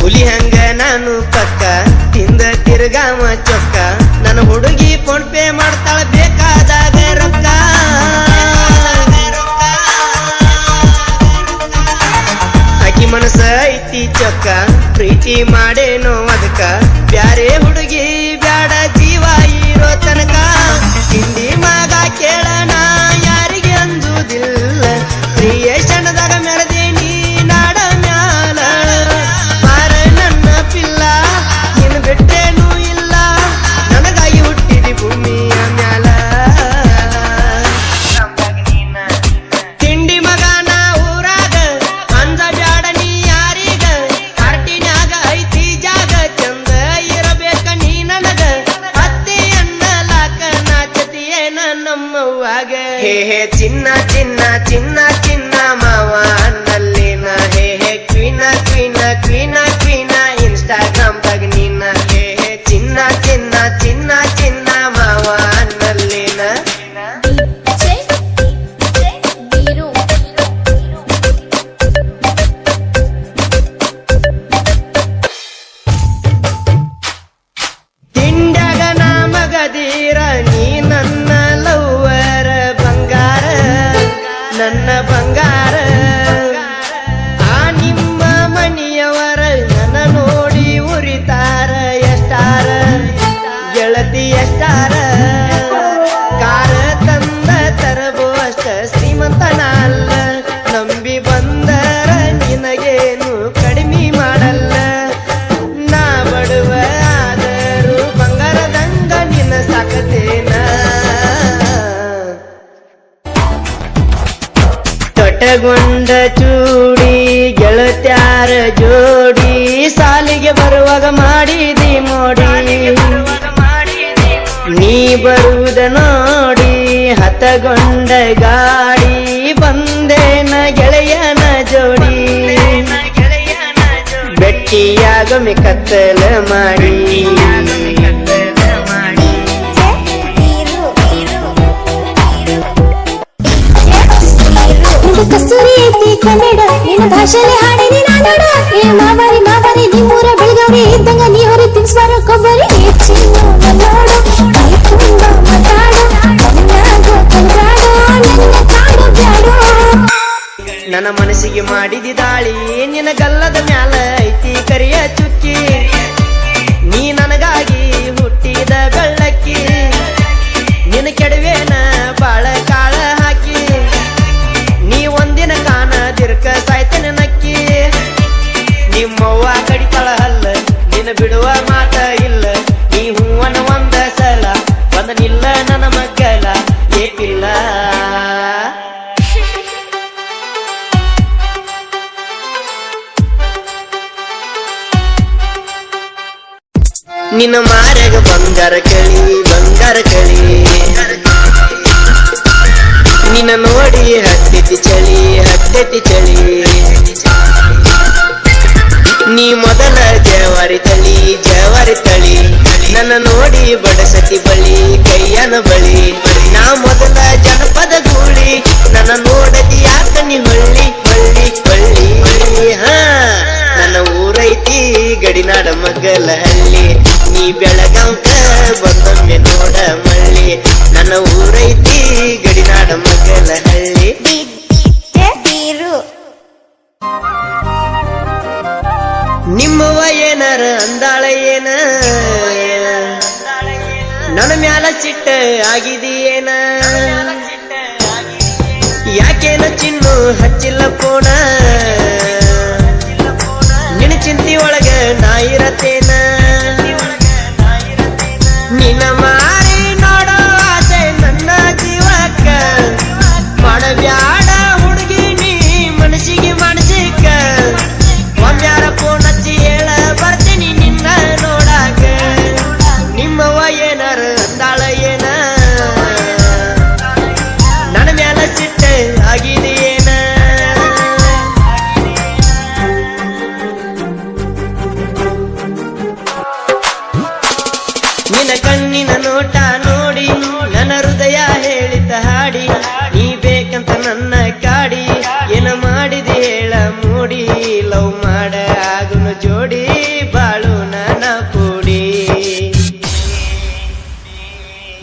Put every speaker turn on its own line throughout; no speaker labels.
ಹುಲಿ ಹಂಗ ನಾನು ಪಕ್ಕ ತಿಂದ ತಿರ್ಗಾಮ ಚೊಕ್ಕ. ನನ್ನ ಹುಡುಗಿ ಫೋನ್ ಪೇ ಮಾಡ್ತಾಳ, ಬೇಕಾದಾಗ ರೊಕ್ಕ. ಆಕಿ ಮನಸ್ಸ ಐತಿ ಚೊಕ್ಕ, ಪ್ರೀತಿ ಮಾಡೇನೋ ಅದಕ್ಕ. ಬ್ಯಾರೆ ಹುಡುಗಿ ಬ್ಯಾಡ, ಜೀವ ಇರೋ ತನಕ. ಹಿಂದಿ ಮಗ ಕೇಳಣ ನಮ್ಮವ್ವಾಗ ಹೇ ಹೇ ಚಿನ್ನ ಚಿನ್ನ ಚಿನ್ನ ಚಿನ್ನ ಚೂಡಿ ಗೆಳತ್ಯಾರ ಜೋಡಿ ಸಾಲಿಗೆ ಬರುವಾಗ ಮಾಡಿದಿ ಮೋಡಿ ನೀ ಬರುವುದ ನೋಡಿ ಹತಗೊಂಡ ಗಾಡಿ ಬಂದೇನ ಗೆಳೆಯನ ಜೋಡಿ ಬೆಟ್ಟಿಯಾಗೊಮ್ಮೆ ಕತ್ತಲ ಮಾಡಿ
ಕಸ್ತೂರಿ ಕನ್ನಡ ನಿನ್ನ ಭಾಷೆಲಿ ಹಾಡಿನಿ ನಾನೋಡ ಏ
ಹತ್ತತಿ ಚಳಿ ನೀ ಮೊದಲ ಜವಾರಿ ತಳಿ ಜವಾರಿ ತಳಿ. ನನ್ನ ನೋಡಿ ಬಡಸತಿ ಬಳಿ ಕೈಯನ ಬಳಿ. ನಾ ಮೊದಲ ಜನಪದ ಗೂಳಿ, ನನ್ನ ನೋಡದಿ ಯಾಕ ನೀ ಹೊಳ್ಳಿ ಹೊಳ್ಳಿ ಹೊಳ್ಳಿ. ಹಾ, ನನ್ನ ಊರೈತಿ ಗಡಿನಾಡ ಮಗಲ ಹಳ್ಳಿ ನೀ ಬೆಳಗಾಂಕ ಬಂದೊಮ್ಮೆ ನೋಡ ಮಳ್ಳಿ. ನನ್ನ ಊರೈತಿ ಗಡಿನಾಡ ಮಗಲ ಹಳ್ಳಿ ನಿಮ್ಮವ ಏನರ ಅಂದಾಳ ಏನ? ನನ್ನ ಮ್ಯಾಲ ಚಿಟ್ಟ ಆಗಿದೆಯೇನ ಯಾಕೇನ ಚಿನ್ನು ಹಚ್ಚಿಲ್ಲ?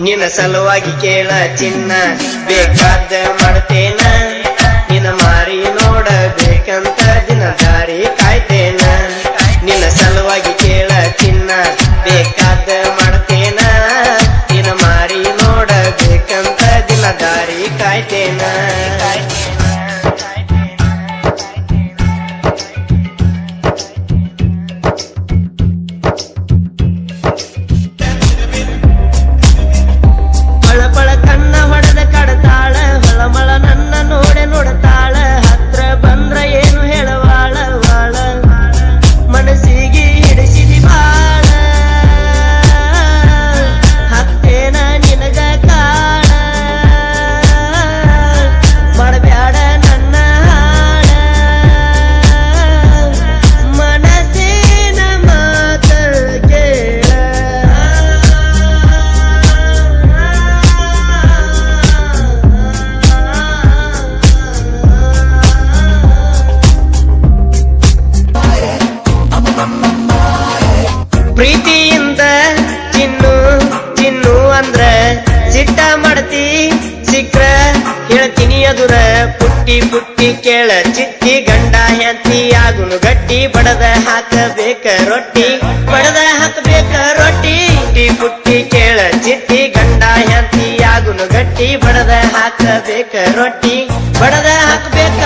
ನಿನ್ನ ಸಲುವಾಗಿ ಕೇಳ ಚಿನ್ನ. ಬೇಕಾದ ಮಾಡ್ತೇನ. ನಿನ್ನ ಮಾರಿ ನೋಡಬೇಕಂತ ದಿನ ದಾರಿ ಕಾಯ್ತೇನ. ನಿನ್ನ ಸಲುವಾಗಿ ಕೇಳ ಚಿನ್ನ. ಬೇಕಾದ ಮಾಡ್ತೇನ. ನಿನ್ನ ಮಾರಿ ನೋಡಬೇಕಂತ ದಿನ ದಾರಿ ಕಾಯ್ತೇನ. ಎದುರ ಪುಟ್ಟಿ ಪುಟ್ಟಿ ಕೇಳ ಚಿಟ್ಟಿ ಗಂಡ ಹೆಂತಿ ಆಗುನು ಗಟ್ಟಿ ಬಡದ ಹಾಕಬೇಕ ರೊಟ್ಟಿ, ಬಡದ ಹಾಕಬೇಕ ರೊಟ್ಟಿ. ಪುಟ್ಟಿ ಪುಟ್ಟಿ ಕೇಳ ಚಿತ್ತಿ ಗಂಡ ಹೆಂತಿ ಆಗುನು ಗಟ್ಟಿ ಬಡದ ಹಾಕಬೇಕ ರೊಟ್ಟಿ, ಬಡದ ಹಾಕಬೇಕ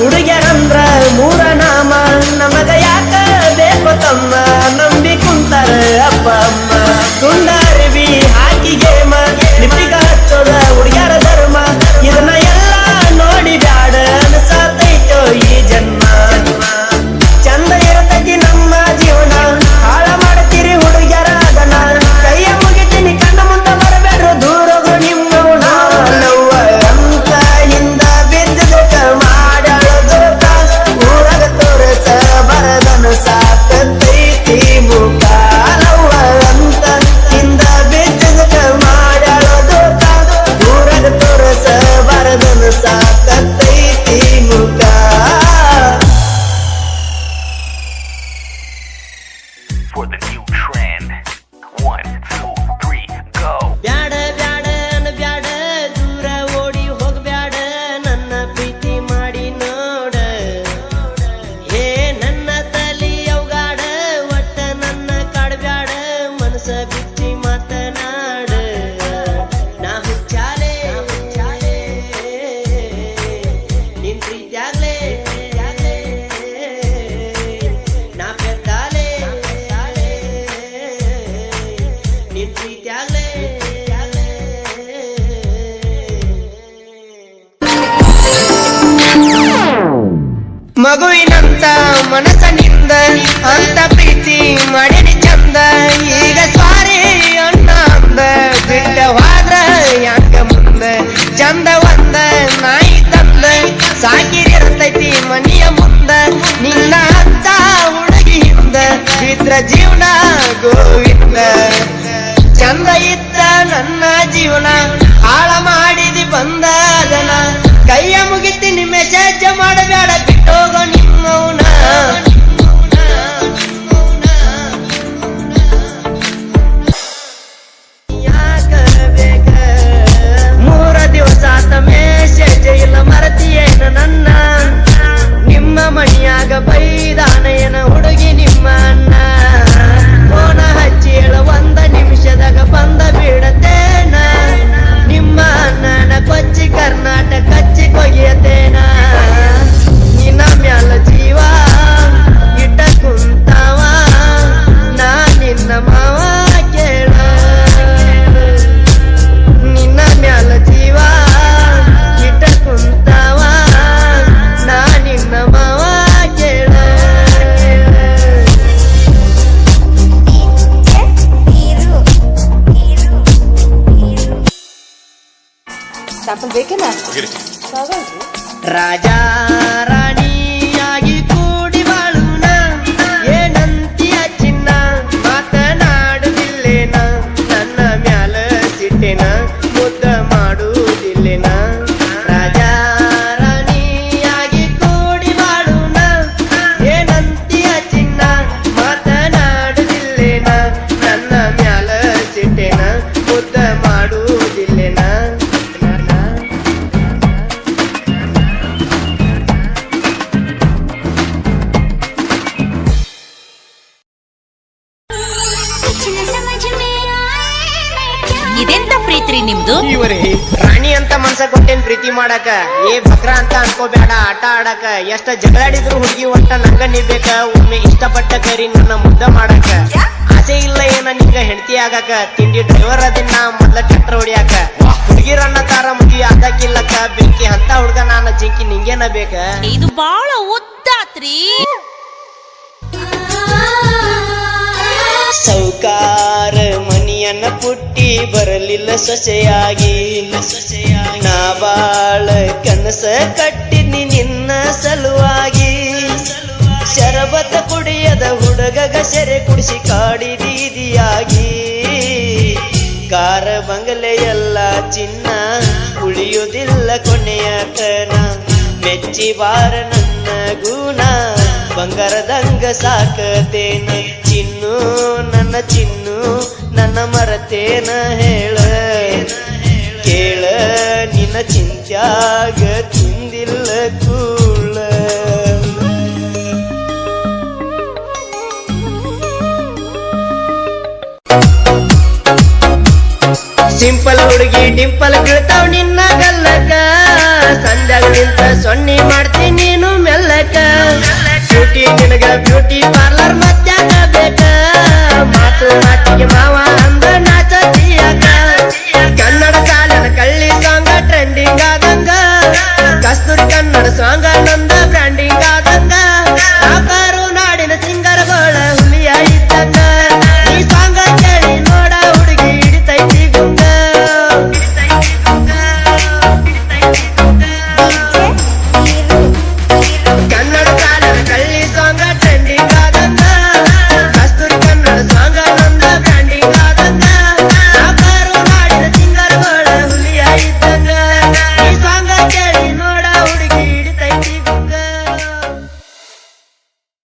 உடைய that ಬೇಕೇನಾ ರಾಜಾ ಮನ್ಸ ಕೊಟ್ಟೇನ್ ಪ್ರೀತಿ ಮಾಡಕ? ಏ ಬಕ್ರ ಅಂತ ಅನ್ಕೋಬೇಡ ಆಟ ಆಡಕ. ಎಷ್ಟ ಜಗಳಾಡಿದ್ರು ಹುಡುಗಿ ಒಟ್ಟ ನಂಗ ನಿಬೇಕ ಒಮ್ಮೆ ಇಷ್ಟಪಟ್ಟ ಕರಿ ನನ್ನ ಮುದ್ದ ಮಾಡಕ. ಆಸೆ ಇಲ್ಲ ಏನ ನಿಂಗ ಹೆಂಡತಿ ಆಗಕ? ತಿಂಡಿ ಡ್ರೈವರ್ ಅದನ್ನ ಮೊದ್ಲ ಟ್ರ್ಯಾಕ್ಟರ್ ಹೊಡಿಯಾಕ. ಹುಡುಗಿರನ್ನ ತಾರ ಮುಗಿ ಅದಕ್ಕಿಲ್ಲಕ್ಕ ಬೆಂಕಿ ಅಂತ ಹುಡುಗ ನಾನ ಜಿಂಕಿ ನಿಂಗೇನ ಬೇಕ?
ಇದು ಬಾಳ ಉದ್ದಾತ್ರಿ.
ಪುಟ್ಟಿ ಬರಲಿಲ್ಲ ಸೊಸೆಯಾಗಿ. ನಾ ಬಾಳ ಕನಸ ಕಟ್ಟಿನಿ ನಿನ್ನ ಸಲುವಾಗಿ. ಶರಬತ ಕುಡಿಯದ ಹುಡುಗಗ ಸೆರೆ ಕುಡಿಸಿ ಕಾಡಿದೀದಿಯಾಗಿ ಕಾರ ಬಂಗಲೆ ಎಲ್ಲ ಚಿನ್ನ ಉಳಿಯುವುದಿಲ್ಲ ಕೊನೆಯ ಕನ ಮೆಚ್ಚಿ ಬಾರ ನನ್ನ ಗುಣ, ಬಂಗಾರದಂಗ ಸಾಕತೇನೆ. ಚಿನ್ನು ನನ್ನ ಚಿನ್ನು, ನನ್ನ ಮರತೇನ ಹೇಳ. ಕೇಳ, ನಿನ್ನ ಚಿಂತ್ಯಾಗ ತಿಂದಿಲ್ಲ ಕೂಳ. ಸಿಂಪಲ್ ಹುಡುಗಿ ಡಿಂಪಲ್ ಬೀಳ್ತಾವ್ ನಿನ್ನ ಗಲ್ಲಕ